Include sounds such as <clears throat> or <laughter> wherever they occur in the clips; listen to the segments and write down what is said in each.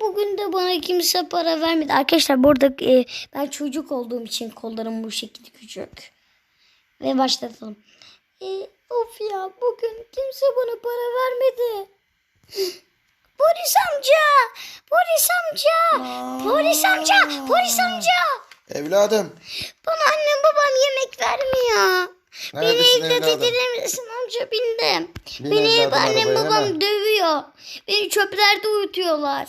Bugün de bana kimse para vermedi. Arkadaşlar burada e, ben çocuk olduğum için kollarım bu şekilde küçük. Ve başlatalım. E, of ya bugün kimse bana para vermedi. <gasps> Polis amca! Polis amca! Polis amca! Polis amca! Evladım. Bana annem babam yemek vermiyor. Beni Neredesin evladım? getirir misin amca bindim. Bin Beni annem babam hemen. dövüyor. Beni çöplerde uyutuyorlar.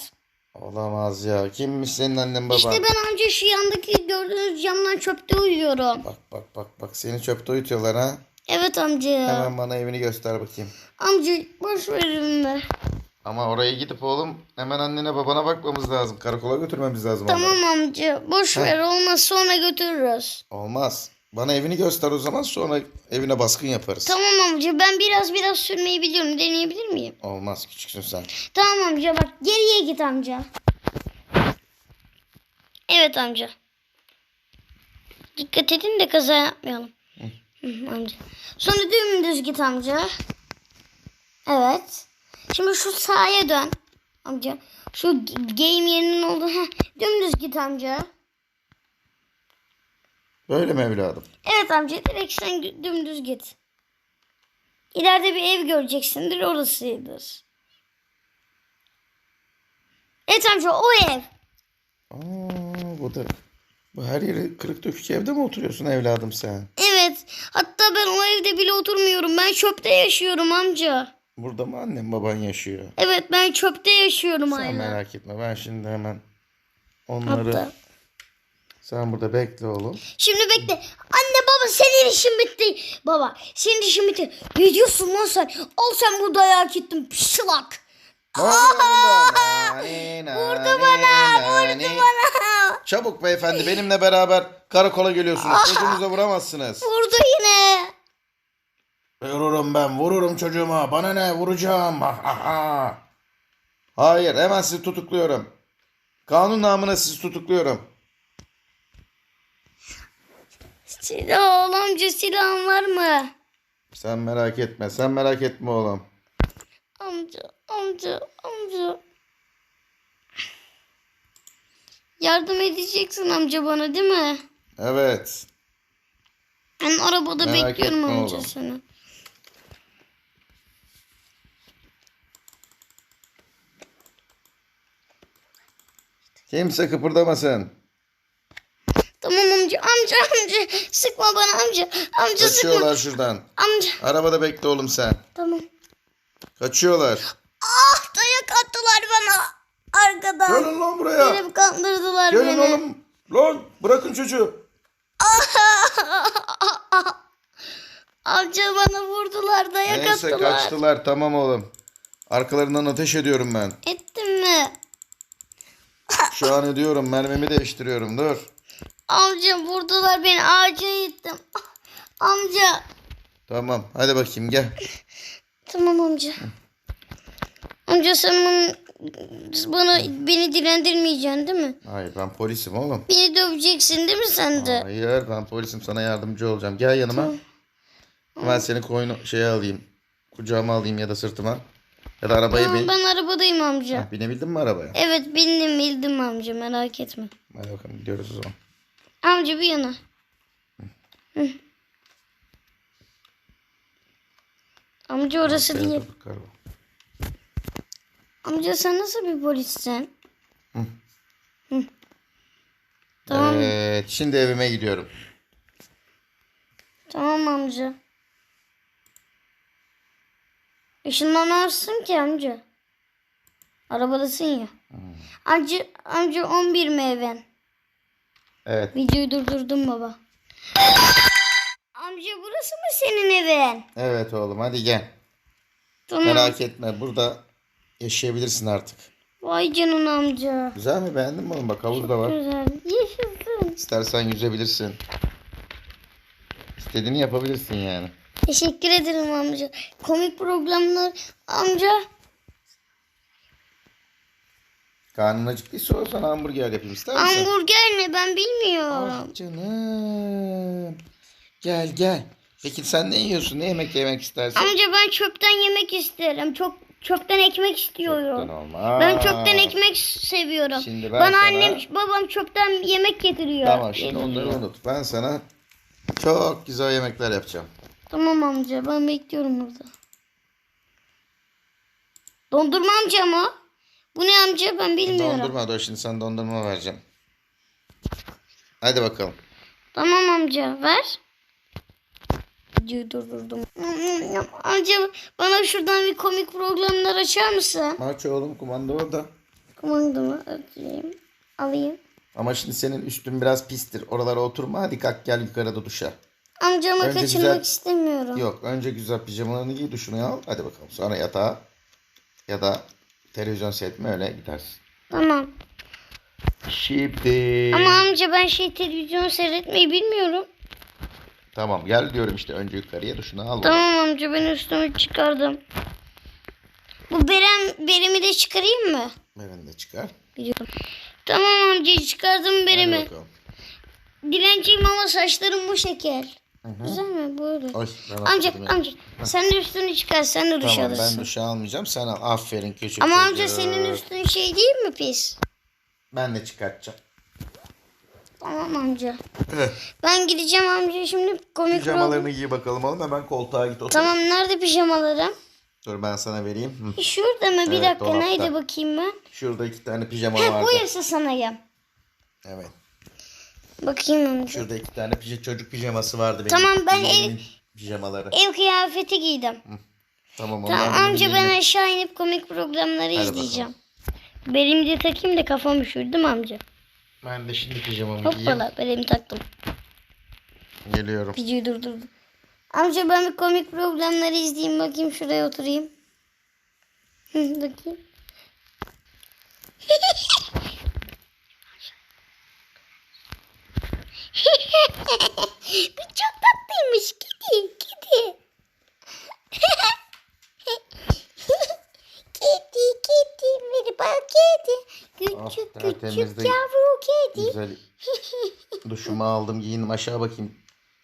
Olamaz ya. Kimmiş senin annen baban? İşte ben amca şu yandaki gördüğünüz camdan çöpte uyuyorum. Bak bak bak bak seni çöpte uyutuyorlar ha. Evet amca. Hemen bana evini göster bakayım. Amca boş verin be. Ama oraya gidip oğlum hemen annene babana bakmamız lazım. Karakola götürmemiz lazım onları. Tamam amca boş ver olmaz sonra götürürüz. Olmaz. Bana evini göster o zaman sonra evine baskın yaparız. Tamam amca ben biraz biraz sürmeyi biliyorum deneyebilir miyim? Olmaz küçüksün sen. Tamam amca bak geriye git amca. Evet amca. Dikkat edin de kaza yapmayalım. Hı, amca. Sonra dümdüz git amca. Evet. Şimdi şu sağa dön. Amca. Şu game yerinin olduğu. Heh, dümdüz git amca. Böyle mi evladım? Evet amca direkt sen dümdüz git. İleride bir ev göreceksindir orasıdır. Evet amca o ev. Aa, bu da bu her yeri kırık dökük evde mi oturuyorsun evladım sen? Evet. Hatta ben o evde bile oturmuyorum. Ben çöpte yaşıyorum amca. Burada mı annem baban yaşıyor? Evet ben çöpte yaşıyorum Sen hala. merak etme ben şimdi hemen onları Hatta. Sen burada bekle oğlum. Şimdi bekle. Anne baba senin işin bitti. Baba senin işin bitti. Ne diyorsun lan sen? Al sen bu dayağı gittin pişlak. <laughs> Vurdu bana, vurdu bana. Çabuk beyefendi benimle beraber karakola geliyorsunuz. Çocuğunuza vuramazsınız. Vurdu yine. Vururum ben, vururum çocuğuma. Bana ne, vuracağım. Ha, ha, ha. Hayır, hemen sizi tutukluyorum. Kanun namına sizi tutukluyorum. Silah ol amca silahın var mı? Sen merak etme, sen merak etme oğlum. Amca, amca, amca. Yardım edeceksin amca bana değil mi? Evet. Ben arabada Merak bekliyorum etme amca oğlum. seni. Kimse kıpırdamasın. Tamam amca, amca, amca. Sıkma bana amca. Amca sıkma. Kaçıyorlar şuradan. Amca, Arabada bekle oğlum sen. tamam. Kaçıyorlar. Ah dayak attılar bana. Arkadan. Gelin lan buraya. Beni kandırdılar Gelin beni. oğlum. Lan bırakın çocuğu. <laughs> Amca bana vurdular, dayak Neyse attılar. kaçtılar tamam oğlum. Arkalarından ateş ediyorum ben. Ettin mi? Şu an ediyorum mermimi değiştiriyorum dur. Amca vurdular beni ağaca gittim. Amca. Tamam hadi bakayım gel. Tamam amca. Amca sen bana, bana beni dilendirmeyeceksin değil mi? Hayır ben polisim oğlum. Beni döveceksin değil mi sen de? Hayır ben polisim sana yardımcı olacağım. Gel yanıma. Ben seni koyunu şeye alayım. Kucağıma alayım ya da sırtıma. Ya da arabaya Tamam, bin. ben arabadayım amca. Heh, binebildin mi arabaya? Evet bindim bildim amca merak etme. Hadi bakalım gidiyoruz o zaman. Amca bir yana. Hı. Amca orası Gel, değil. Amca sen nasıl bir polissin? Hı. Hı. Tamam. Evet şimdi evime gidiyorum. Tamam amca. Işınlanamazsın ki amca. Arabadasın ya. Amca, amca 11 mi evin? Evet. Videoyu durdurdum baba. Amca burası mı senin evin? Evet oğlum hadi gel. Tamam. Merak etme burada yaşayabilirsin artık. Vay canına amca. Güzel mi beğendin mi oğlum? Bak havuz da var. Güzel. Yaşasın. İstersen yüzebilirsin. İstediğini yapabilirsin yani. Teşekkür ederim amca. Komik programlar amca. Karnın acıktıysa o sana hamburger yapayım ister misin? Hamburger ne ben bilmiyorum. Ah canım. Gel gel. Peki sen ne yiyorsun? Ne yemek yemek istersin? Amca ben çöpten yemek isterim. Çok çöpten ekmek istiyorum. Çöpten olmaz. Ben çöpten ekmek seviyorum. Şimdi ben Bana sana- annem babam çöpten yemek getiriyor. Tamam şimdi Getiriyor. onları unut. Ben sana çok güzel yemekler yapacağım. Tamam amca ben bekliyorum burada. Dondurma amca mı? Bu ne amca ben bilmiyorum. Dondurma dur şimdi sana dondurma vereceğim. Hadi bakalım. Tamam amca ver. Videoyu durdurdum. Amca bana şuradan bir komik programlar açar mısın? Aç oğlum kumanda orada. Kumandamı atayım. Alayım. Ama şimdi senin üstün biraz pistir. Oralara oturma. Hadi kalk gel yukarıda duşa. Amcamı Önce kaçırmak güzel- istemiyorum. Yok önce güzel pijamalarını giy duşunu al. Hadi bakalım. Sonra yatağa ya da televizyon seyretme öyle gidersin. Tamam. Şimdi. Ama amca ben şey televizyon seyretmeyi bilmiyorum. Tamam gel diyorum işte önce yukarıya duşunu al. Tamam amca ben üstümü çıkardım. Bu berem, beremi de çıkarayım mı? Beni de çıkar. Biliyorum. Tamam amca çıkardım beremi. Dilenciyim ama saçlarım bu Güzel mi? Böyle. Oy, Amca amca sen de üstünü çıkar sen de duş Tamam alırsın. ben duşu almayacağım. Sen al. Aferin küçük Ama çocuğum. amca senin üstün şey değil mi pis? Ben de çıkartacağım. Tamam amca. Ben gideceğim amca şimdi komik. Pijamalarını giy bakalım oğlum. Hemen koltuğa git otur. Tamam nerede pijamalarım? Dur ben sana vereyim. Hı. Şurada mı? Bir Evet, dakika dolapta. nerede bakayım ben? Şurada iki tane pijama Heh, vardı. buyursa sanayım. Evet. Bakayım amca. Şurada iki tane pij- çocuk pijaması vardı benim. Tamam, ben Yeğenimin pijamaları. Ev kıyafeti giydim. Tamam Tamam benim amca ben aşağı inip komik programları Hadi izleyeceğim. Belimi de takayım da kafam üşürdü mü amca? Ben de şimdi pijamamı giyeyim. Hoppala belimi taktım. Geliyorum. Videoyu durdurdum. Amca ben bir komik programları izleyeyim bakayım şuraya oturayım. <laughs> Bakayım. <laughs> Bu çok tatlıymış kedi kedi. kedi kedi merhaba kedi. Küçük Ah, küçük yavru kedi. Güzel. Duşumu aldım giyindim aşağı bakayım.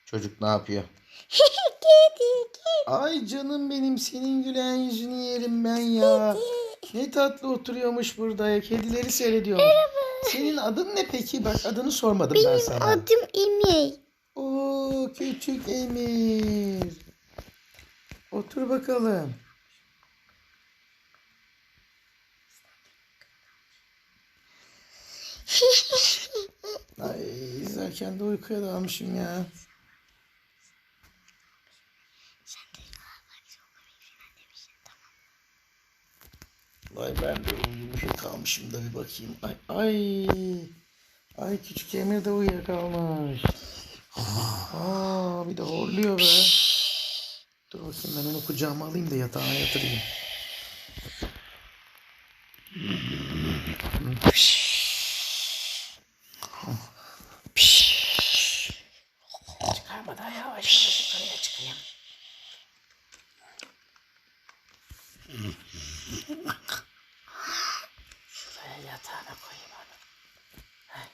Çocuk ne yapıyor? <laughs> kedi kedi. Ay canım benim senin gülen yüzünü yerim ben ya. Ne tatlı oturuyormuş burada ya. Kedileri seyrediyormuş. Senin adın ne peki? Bak adını sormadım ben Benim sana. adım Emir. Oo küçük Emir. Otur bakalım. <laughs> Ay izlerken de uykuya dalmışım ya. Ay ben de uyumuşum kalmışım da bir bakayım. Ay ay. Ay küçük Emir de uyuyakalmış. Aa bir de horluyor be. Dur bakayım ben onu kucağıma alayım da yatağa yatırayım. Çıkarmadan yavaş yavaş yukarıya çıkayım. Şuraya yatağına koyayım onu. Heh.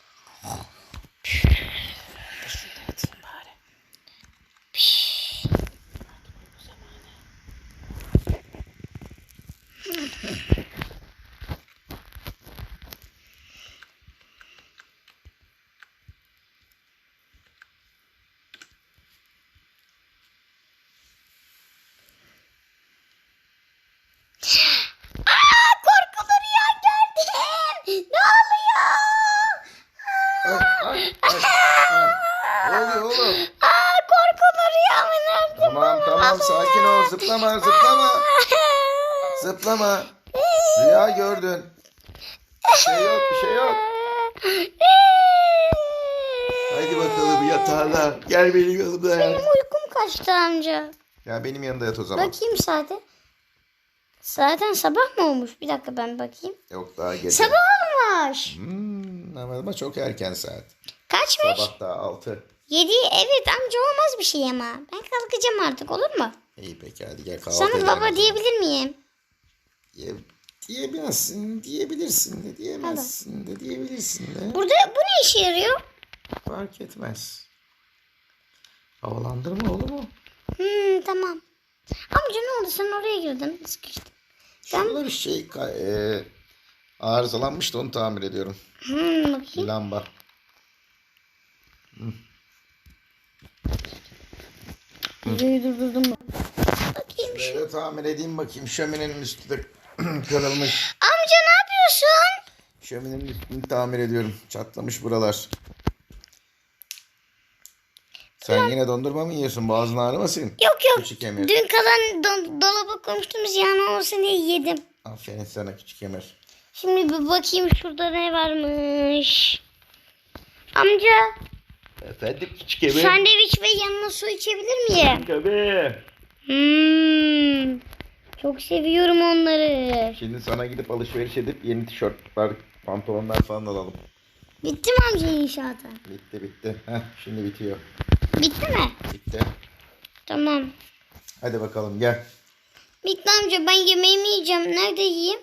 Şurada yatayım bari. Aa, korkulu rüya gördüm. Ne oluyor? Ay, ay, ay, ay. Ne oluyor oğlum? Aa, korkulu rüya mı? Tamam tamam sakin ol zıplama zıplama. Zıplama. Rüya gördün. Bir şey yok bir şey yok. Haydi bakalım yatağına. Gel benim yanımda Benim yat. uykum kaçtı amca. Ya benim yanımda yat o zaman. Bakayım saate. Zaten sabah mı olmuş? Bir dakika ben bakayım. Yok daha gece. Sabah olmuş. Hmm, ama çok erken saat. Kaçmış? Sabah daha altı. Yedi. Evet amca olmaz bir şey ama. Ben kalkacağım artık olur mu? İyi peki hadi gel kahvaltı Sana edelim baba diyebilir miyim? Diye, diyemezsin, diyebilirsin de, diyemezsin de, diyebilirsin de. Burada bu ne işe yarıyor? Fark etmez. Havalandırma olur mu? Hmm, tamam. Amca ne oldu sen oraya girdin sıkıştın. Şurada bir şey e, arızalanmıştı onu tamir ediyorum. Hmm, bakayım. Lamba. Videoyu durdurdum mu? Bakayım. Şöyle tamir edeyim bakayım. Şöminenin üstü de <clears throat> kırılmış. Amca ne yapıyorsun? Şöminenin üstünü tamir ediyorum. Çatlamış buralar. Sen yine dondurma mı yiyorsun? Boğazın ağrımasın? Yok yok. Küçük Emir. Dün kalan do- dolaba koymuştum ziyan olmasın diye yedim. Aferin sana küçük Emir. Şimdi bir bakayım şurada ne varmış. Amca Efendim küçük Emir. sandviç ve yanına su içebilir miyim? Tabii. Hmm, çok seviyorum onları. Şimdi sana gidip alışveriş edip yeni tişörtler, pantolonlar falan alalım. Bitti mi amca inşaatı? Bitti bitti. Heh, şimdi bitiyor. Bitti mi? Bitti. Tamam. Hadi bakalım gel. Bitti amca ben yemeğimi yiyeceğim. Nerede yiyeyim?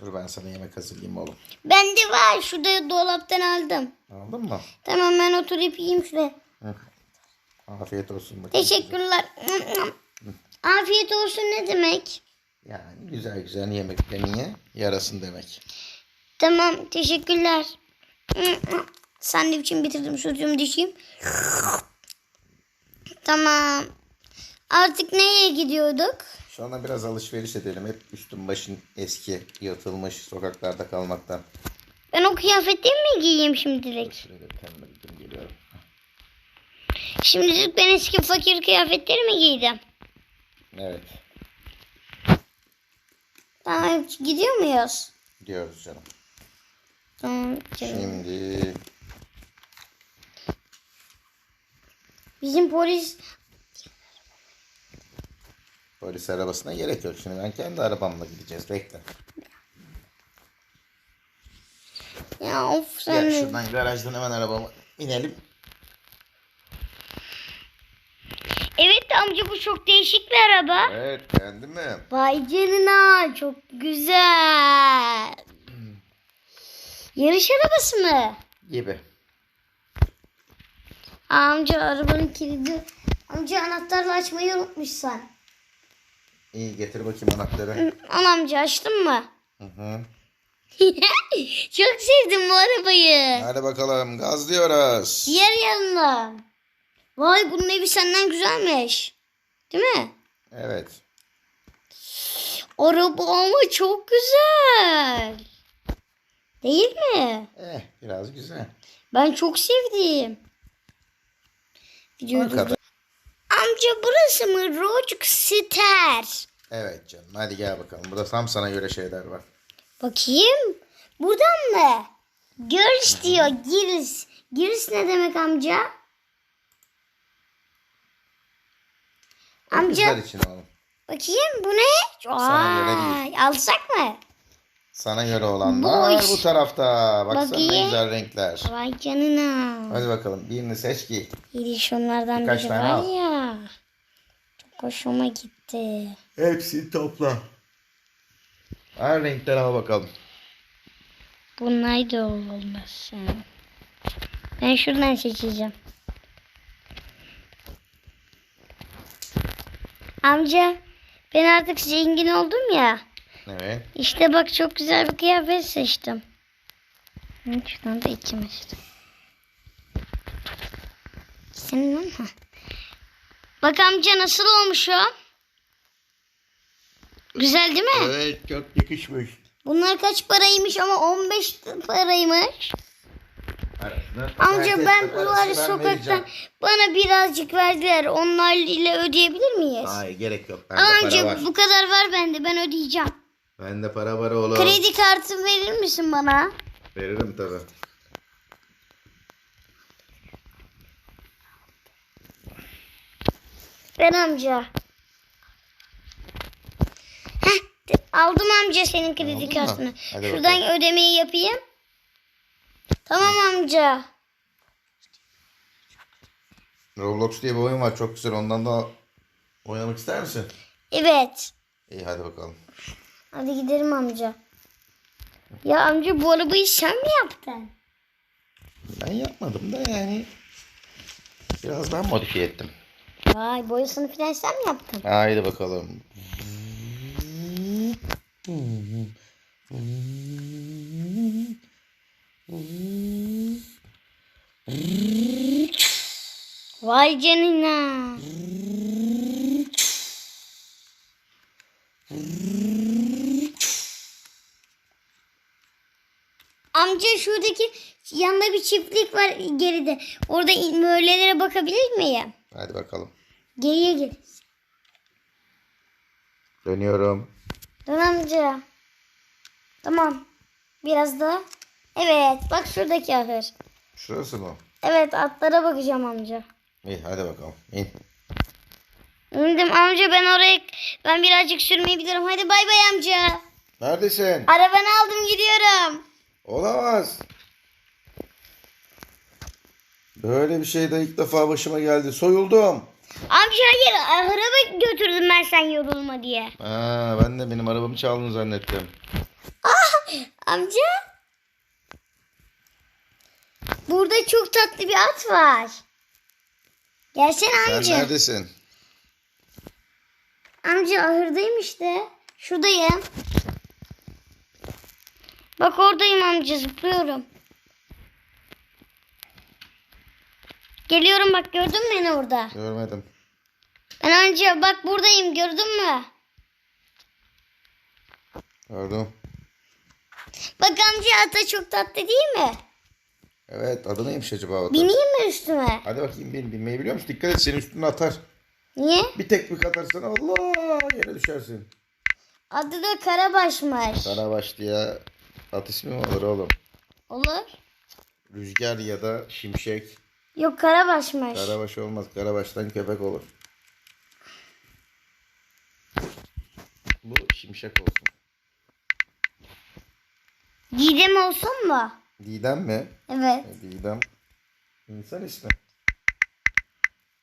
Dur ben sana yemek hazırlayayım oğlum. Bende var. Şurada dolaptan aldım. Aldın mı? Tamam ben oturup yiyeyim şuraya. Hı. Afiyet olsun bakayım. Teşekkürler. Afiyet olsun ne demek? Yani güzel güzel yemeklerini ye. Yarasın demek. Tamam teşekkürler. Sandviçimi bitirdim çocuğum dişeyim. Tamam. Artık neye gidiyorduk? Sonra biraz alışveriş edelim. Hep üstün başın eski, yırtılmış sokaklarda kalmaktan. Ben o kıyafetleri mi giyeyim şimdilik? Şimdilik ben eski fakir kıyafetleri mi giydim? Evet. Tamam gidiyor muyuz? Gidiyoruz canım. Tamam. canım. Şimdi Bizim polis polis arabasına gerek yok. Şimdi ben kendi arabamla gideceğiz. Bekle. ya of sen Gel şuradan garajdan hemen arabama binelim. Evet amca bu çok değişik bir araba. Evet beğendin mi? Vay canına çok güzel. Yarış arabası mı? Gibi. Amca arabanın kilidi. Amca anahtarla açmayı unutmuşsun. İyi getir bakayım anahtarı. Al amca açtın mı? Hı hı. <laughs> çok sevdim bu arabayı. Hadi bakalım gazlıyoruz. Diğer yanına. Vay bunun evi senden güzelmiş. Değil mi? Evet. Araba ama çok güzel. Değil mi? Eh biraz güzel. Ben çok sevdim. Videoyu Amca burası mı? Rochester. Evet canım hadi gel bakalım. Burada tam sana göre şeyler var. Bakayım. Buradan mı? Girls diyor. Girls. Girls ne demek amca? Amca Güzel için oğlum. bakayım bu ne? Sana göre Alsak mı? Sana göre olanlar Boş. bu tarafta. Baksana ne Bakayım. güzel renkler. Vay canına. Hadi bakalım birini seç giy. İyi şunlardan Birkaç biri tane var al. ya. Çok hoşuma gitti. Hepsini topla. Her renkten al bakalım. Bunlar da olmasın. Ben şuradan seçeceğim. Amca ben artık zengin oldum ya. Evet. İşte bak çok güzel bir kıyafet seçtim. Şuradan da içim işte. Senin ama. Bak amca nasıl olmuş o? Güzel değil mi? Evet çok yakışmış. Bunlar kaç paraymış ama 15 paraymış. Arasına Amca ben bunları sokaktan bana birazcık verdiler. Onlar ile ödeyebilir miyiz? Hayır gerek yok. Bende Amca para var. bu kadar var bende ben ödeyeceğim. Bende para var oğlum. Kredi kartı verir misin bana? Veririm tabi. Ben amca. Heh, aldım amca senin kredi Aldın mı? kartını. Hadi Şuradan bakalım. ödemeyi yapayım. Tamam amca. Roblox diye bir oyun var çok güzel ondan da oynamak ister misin? Evet. İyi hadi bakalım. Hadi gidelim amca. Ya amca bu arabayı sen mi yaptın? Ben yapmadım da yani biraz ben modifiye ettim. Vay boyasını falan sen mi yaptın? Haydi bakalım. Vay canına. Amca şuradaki yanında bir çiftlik var geride. Orada möğlelere bakabilir miyim? Hadi bakalım. Geriye gir. Dönüyorum. Dön amca. Tamam. Biraz daha. Evet. Bak şuradaki ahır. Şurası mı? Evet atlara bakacağım amca. İyi hadi bakalım. İn. İndim amca ben oraya ben birazcık sürmeyi bilirim. Hadi bay bay amca. Neredesin? Arabanı aldım gidiyorum. Olamaz. Böyle bir şey de ilk defa başıma geldi. Soyuldum. Amca hayır ahıra bak götürdüm ben sen yorulma diye. Ha, ben de benim arabamı çaldın zannettim. Amca. Burada çok tatlı bir at var. Gelsene Sen amca. neredesin? Amca ahırdayım işte. Şuradayım. Bak oradayım amca zıplıyorum. Geliyorum bak gördün mü beni orada? Görmedim. Ben amca bak buradayım gördün mü? Gördüm. Bak amca ata çok tatlı değil mi? Evet adı neymiş acaba? da? Bineyim mi üstüme? Hadi bakayım bin. Binmeyi biliyor musun? Dikkat et senin üstüne atar. Niye? Bir tekbik atarsan Allah yere düşersin. Adı da Karabaş'mış. Karabaş diye at ismi mi olur oğlum? Olur. Rüzgar ya da şimşek. Yok Karabaş'mış. Karabaş olmaz. Karabaştan köpek olur. Bu şimşek olsun. Didem olsun mu? Didem mi? Evet. Didem. İnsan ismi.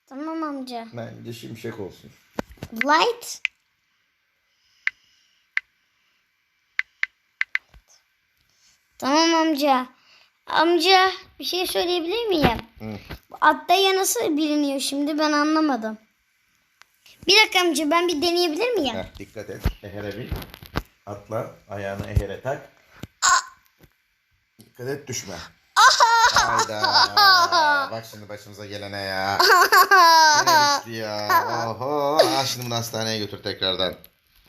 Tamam amca. Bence şimşek olsun. Light. Tamam amca. Amca bir şey söyleyebilir miyim? Hı. Atlaya nasıl biliniyor şimdi ben anlamadım. Bir dakika amca ben bir deneyebilir miyim? Heh, dikkat et. Ehere bin. Atla. Ayağını ehere tak. Dikkat et düşme. Hayda. <laughs> Bak şimdi başımıza gelene ya. <laughs> Yine düştü ya. Oho. Ha, şimdi bunu hastaneye götür tekrardan.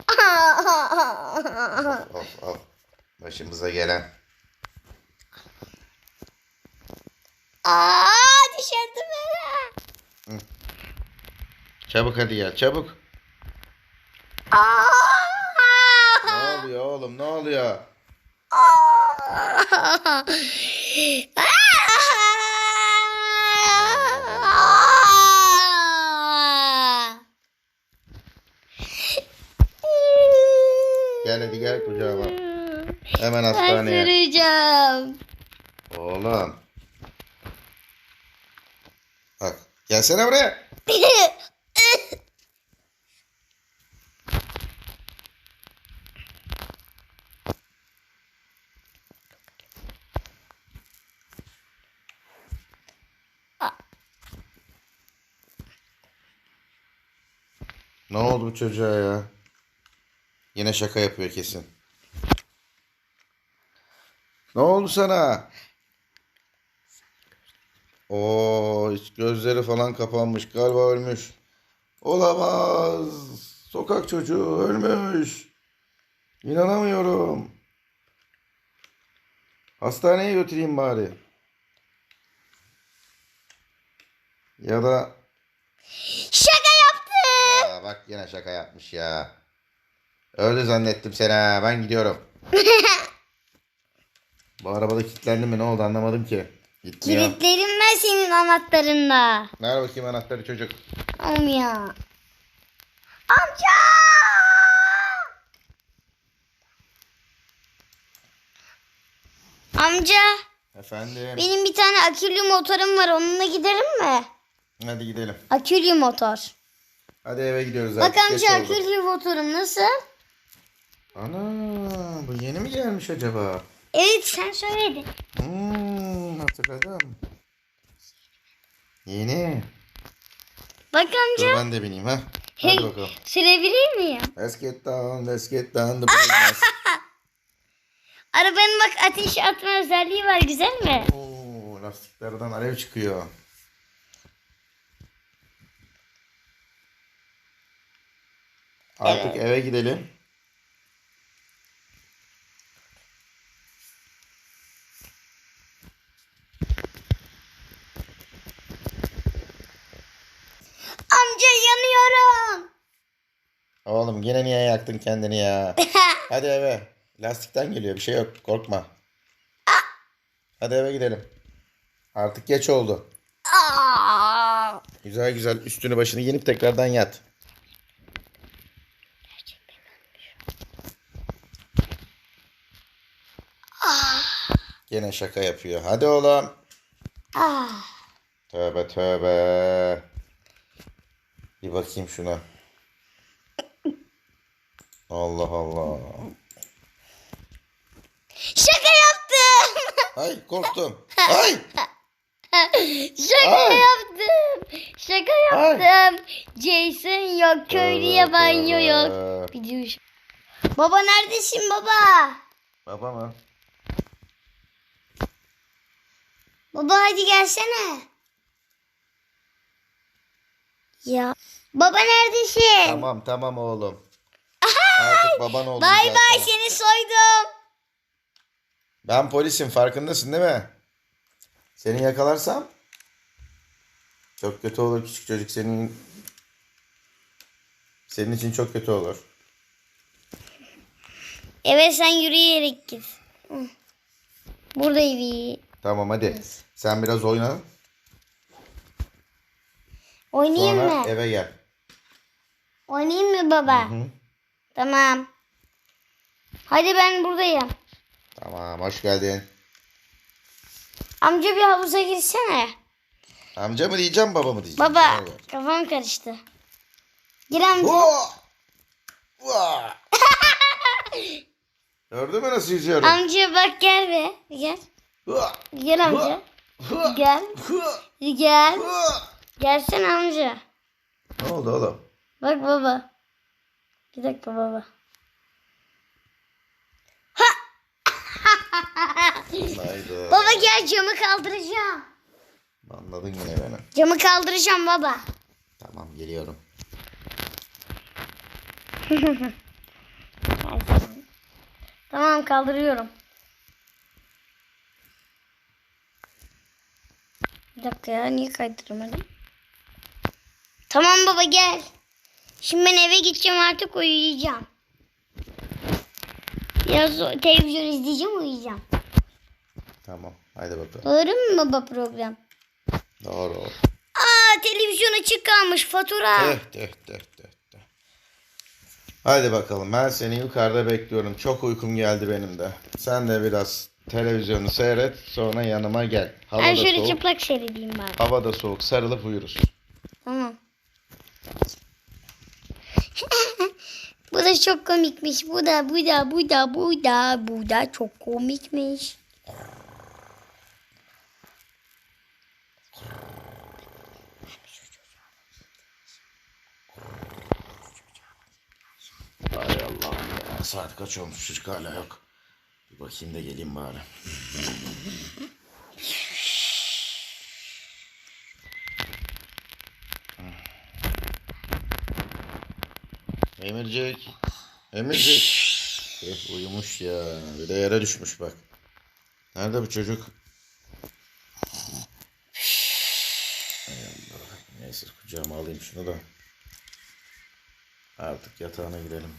<laughs> Of of. Başımıza gelen. Aa düşürdü beni. Çabuk hadi gel çabuk. Aa! Ne oluyor oğlum ne oluyor? Gel hadi gel kucağıma. Hemen hastaneye. Süreceğim. Oğlum. Bak gelsene buraya. Ne oldu bu çocuğa ya? Yine şaka yapıyor kesin. Ne oldu sana? Oo, hiç gözleri falan kapanmış. Galiba ölmüş. Olamaz. Sokak çocuğu ölmüş. İnanamıyorum. Hastaneye götüreyim bari. Ya da Şaka yaptım. Aa, bak yine şaka yapmış ya. Öyle zannettim seni ha. Ben gidiyorum. <laughs> Bu arabada kilitlendi mi ne oldu anlamadım ki. Gitmiyor. Kilitlerim ben senin anahtarınla. Ver bakayım anahtarı çocuk. Ya. Amca! Amca Efendim. benim bir tane akülü motorum var onunla giderim mi? Hadi gidelim. Akülü motor. Hadi eve gidiyoruz Bak artık. Geç amca akülü motorum nasıl? Ana bu yeni mi gelmiş acaba? Evet sen söyledin. Hmm, hatırladım. Yeni. Bak Dur amca ben de bineyim ha. Hadi bakalım. Sürebilir miyim? Let's get down, let's get down the. <laughs> Arabanın bak ateş atma özelliği var güzel mi? Oo, lastiklerden alev çıkıyor. Artık eve gidelim. Amca yanıyorum. Oğlum yine niye yaktın kendini ya? <laughs> Hadi eve. Lastikten geliyor bir şey yok korkma. Hadi eve gidelim. Artık geç oldu. Aa! Güzel güzel üstünü başını yenip tekrardan yat. Gene şaka yapıyor. Hadi oğlum. Ah! Tövbe tövbe. Bir bakayım şuna. Allah Allah. Şaka yaptım. Ay korktum. <laughs> Ay. Şaka Ay. yaptım. Şaka yaptım. Jason yok, köylüye banyo yok. Duş. Baba neredesin baba? Baba mı? Baba hadi gelsene. Ya. Baba neredesin? Tamam tamam oğlum. Artık baban oldum Bay zaten. bay seni soydum. Ben polisim farkındasın değil mi? Seni yakalarsam çok kötü olur küçük çocuk senin senin için çok kötü olur. Evet sen yürüyerek git. Burada evi. Tamam hadi. Sen biraz oyna. Oynayayım Sonra mı? eve gel. Oynayayım mı baba? Hı. Tamam. Hadi ben buradayım. Tamam hoş geldin. Amca bir havuza girsene. Amca mı diyeceğim baba mı diyeceğim? Baba Karar ver. kafam karıştı. Gir amca. Hua! Hua! <laughs> Gördün mü nasıl yüzüyorum? Amca bak gel be. Gel. Hua! Gel amca. Gel. Gel. Hua! Gelsene amca. Ne oldu oğlum? Bak baba. Bir dakika baba. Haydi. Baba gel camı kaldıracağım. Anladın yine beni. Camı kaldıracağım baba. Tamam geliyorum. <laughs> Tamam kaldırıyorum. Bir dakika ya niye kaydıramadım? Tamam baba gel. Şimdi ben eve gideceğim artık uyuyacağım. Biraz televizyon izleyeceğim uyuyacağım. Tamam. Haydi bakalım. Doğru mu baba program? Doğru. Aa televizyon açık kalmış fatura. Tüh tüh tüh tüh tüh. Haydi bakalım. Ben seni yukarıda bekliyorum. Çok uykum geldi benim de. Sen de biraz televizyonu seyret. Sonra yanıma gel. Hava Ben da şöyle soğuk. çıplak seyredeyim bari. Hava da soğuk. Sarılıp uyuruz. Tamam. <laughs> bu da çok komikmiş. Bu da bu da bu da bu da bu da çok komikmiş. Hay Allah'ım ya. Saat kaç olmuş çocuk hala yok. Bir bakayım da geleyim bari. Emircik. Emircik. Eh, uyumuş ya. Bir de yere düşmüş bak. Nerede bu çocuk? Neyse kucağıma alayım şunu da. Artık yatağına gidelim.